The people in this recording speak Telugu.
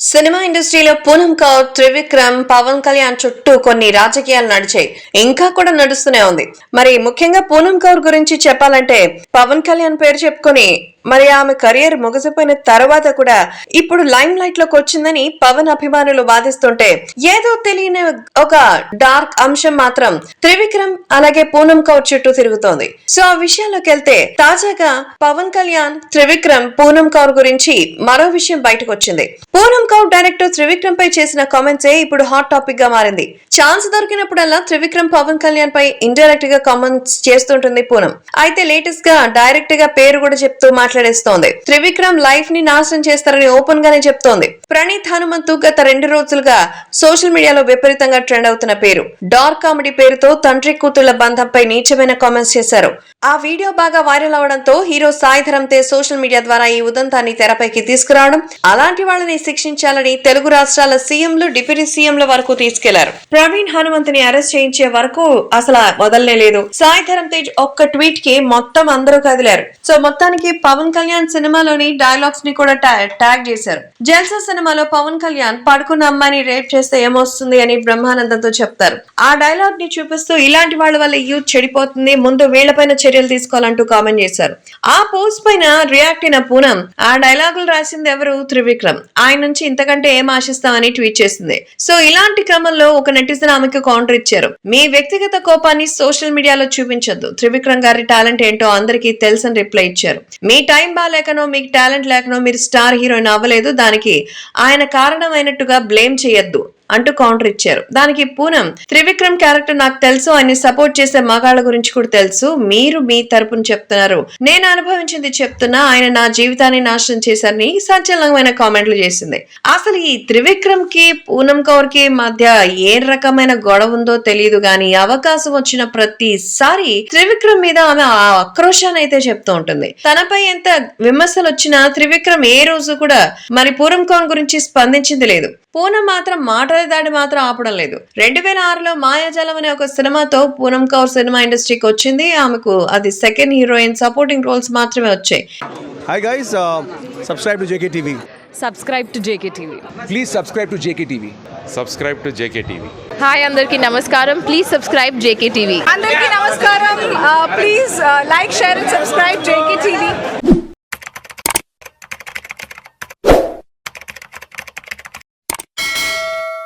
సినిమా ఇండస్ట్రీలో పూనం కౌర్ త్రివిక్రమ్ పవన్ కళ్యాణ్ చుట్టూ కొన్ని రాజకీయాలు నడిచాయి. ఇంకా కూడా నడుస్తూనే ఉంది. మరి ముఖ్యంగా పూనం కౌర్ గురించి చెప్పాలంటే పవన్ కళ్యాణ్ పేరు చెప్పుకొని మరి ఆమె కెరియర్ ముగిసిపోయిన తర్వాత కూడా ఇప్పుడు లైమ్ లైట్లోకి వచ్చిందని పవన్ అభిమానులు వాదిస్తుంటే ఏదో తెలియని ఒక డార్క్ అంశం మాత్రం త్రివిక్రమ్ అలాగే పూనం కౌర్ చుట్టూ తిరుగుతోంది. సో ఆ విషయాల్లోకి వెళ్తే తాజాగా పవన్ కళ్యాణ్ త్రివిక్రమ్ పూనం కౌర్ గురించి మరో విషయం బయటకు వచ్చింది. పూనం కౌర్ డైరెక్టర్ త్రివిక్రమ్ పై చేసిన కామెంట్స్ ఇప్పుడు హాట్ టాపిక్గా మారింది. ఛాన్స్ దొరికినప్పుడల్లా త్రివిక్రమ్ పవన్ కళ్యాణ్ పై ఇండైరెక్ట్గా కామెంట్స్ చేస్తుంటుంది పూనం అయితే లేటెస్ట్గా డైరెక్ట్గా పేరు కూడా చెప్తూ మాట్లాడేస్తోంది. త్రివిక్రమ్ లైఫ్ని నాశనం చేస్తారని ఓపెన్ గానే చెప్తోంది. ప్రణీత్ హనుమంతు గత రెండు రోజులుగా సోషల్ మీడియాలో విపరీతంగా ట్రెండ్ అవుతున్న పేరు. డార్క్ కామెడీ పేరుతో తండ్రి కూతుళ్ళ బంధంపై నీచమైన కామెంట్స్ చేశారు. ఆ వీడియో బాగా వైరల్ అవడంతో hero Sai Dharam Tej social media ద్వారా ఈ ఉదంతాన్ని తెరపైకి తీసుకురావడం అలాంటి వాళ్ళని శిక్షించాలని తెలుగు రాష్ట్రాల సీఎంలు డిప్యూటీ సీఎంల వరకు తీసుకెళ్ళారు. ప్రవీణ్ హనుమంతుని అరెస్ట్ చేయించే వరకు అసలు వదలనే లేదు. సాయి ధరమ్ తేజ్ ఒక్క ట్వీట్కి మొత్తం అందరూ కదిలారు. సో మొత్తానికి పవన్ పవన్ కళ్యాణ్ సినిమాలోని డైలాగ్స్ని కూడా ట్యాగ్ చేశారు. జల్సా సినిమాలో పవన్ కళ్యాణ్ పడుకున్న అమ్మాయిని రేప్ చేస్తే ఏమొస్తుంది అని బ్రహ్మానందంతో చెప్తారు. ఆ డైలాగ్ని చూపిస్తూ ఇలాంటి వాళ్ళ వల్ల యూత్ చెడిపోతుంది ముందు వీళ్ళపైన చర్యలు తీసుకోవాలంటూ కామెంట్ చేశారు. ఆ పోస్ట్ పైన రియాక్ట్ అయిన పూనం ఆ డైలాగులు రాసింది ఎవరు? త్రివిక్రమ్. ఆయన నుంచి ఇంతకంటే ఏం ఆశిస్తామని ట్వీట్ చేసింది. సో ఇలాంటి క్రమంలో ఒక నెటిజన్ ఆమెకు కౌంటర్ ఇచ్చారు. మీ వ్యక్తిగత కోపాన్ని సోషల్ మీడియాలో చూపించొద్దు. త్రివిక్రమ్ గారి టాలెంట్ ఏంటో అందరికీ తెలుసని రిప్లై ఇచ్చారు. మీ టైం బాగాలేకనో మీకు టాలెంట్ లేకనో మీరు స్టార్ హీరోయిన్ అవ్వలేదు. దానికి ఆయన కారణమైనట్టుగా బ్లేమ్ చేయొద్దు. అంటూ కౌంటర్ ఇచ్చారు. దానికి పూనం త్రివిక్రమ్ క్యారెక్టర్ నాకు తెలుసు ఆయన సపోర్ట్ చేసే మగాళ్ళ గురించి కూడా తెలుసు మీరు మీ తరపున చెప్తున్నారు. నేను అనుభవించింది చెప్తున్నా ఆయన నా జీవితాన్ని నాశనం చేశారని సంచలనమైన కామెంట్లు చేసింది. అసలు ఈ త్రివిక్రమ్కి పూనం కౌర్కి మధ్య ఏ రకమైన గొడవ ఉందో తెలియదు గాని అవకాశం వచ్చిన ప్రతిసారి త్రివిక్రమ్ మీద ఆమె ఆ ఆక్రోశాన్ని అయితే చెప్తూ ఉంటుంది. తనపై ఎంత విమర్శలు వచ్చినా త్రివిక్రమ్ ఏ రోజు కూడా మరి పూరం కౌర్ గురించి స్పందించింది లేదు. పూనం మాత్రం మాటల దాడి మాత్రం ఆపడం లేదు. రెండు వేల ఆరులో మాయాజాలం అనే ఒక సినిమాతో పూనం కౌర్ సినిమా ఇండస్ట్రీకి వచ్చింది. ఆమెకు అది సెకండ్ హీరోయిన్ సపోర్టింగ్ రోల్స్ మాత్రమే వచ్చాయి. Hi guys, uh, subscribe to JKTV. Subscribe to JK TV Please subscribe to JKTV. subscribe to JKTV. Hi అందరికీ నమస్కారం. ప్లీజ్ సబ్స్క్రైబ్ జేకే టీవీ అందరికీ నమస్కారం. Please like share and subscribe JK TV